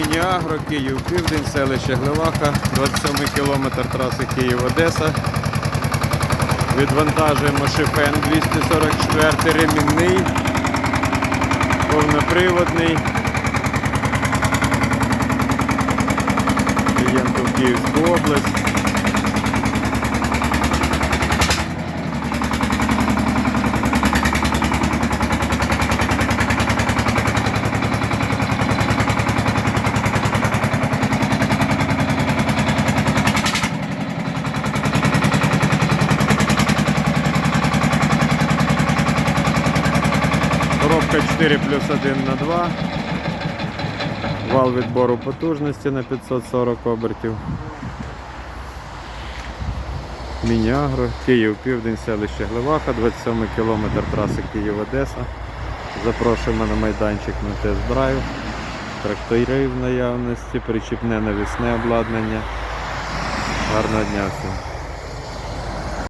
Міні-Агро, Київ, Південь, селище Гливаха, 27 кілометр траси Київ-Одеса. Відвантажуємо шифен 244 ремінний, повноприводний. Клієнту Київську область. Коробка 4 плюс 1 на 2. Вал відбору потужності на 540 обертів. Міні-Агро, Київ, Південь, селище Глеваха, 27 кілометр траси Київ-Одеса. Запрошуємо на майданчик на тест-драйв. Трактори в наявності, причіпне навісне обладнання. Гарного дня всім.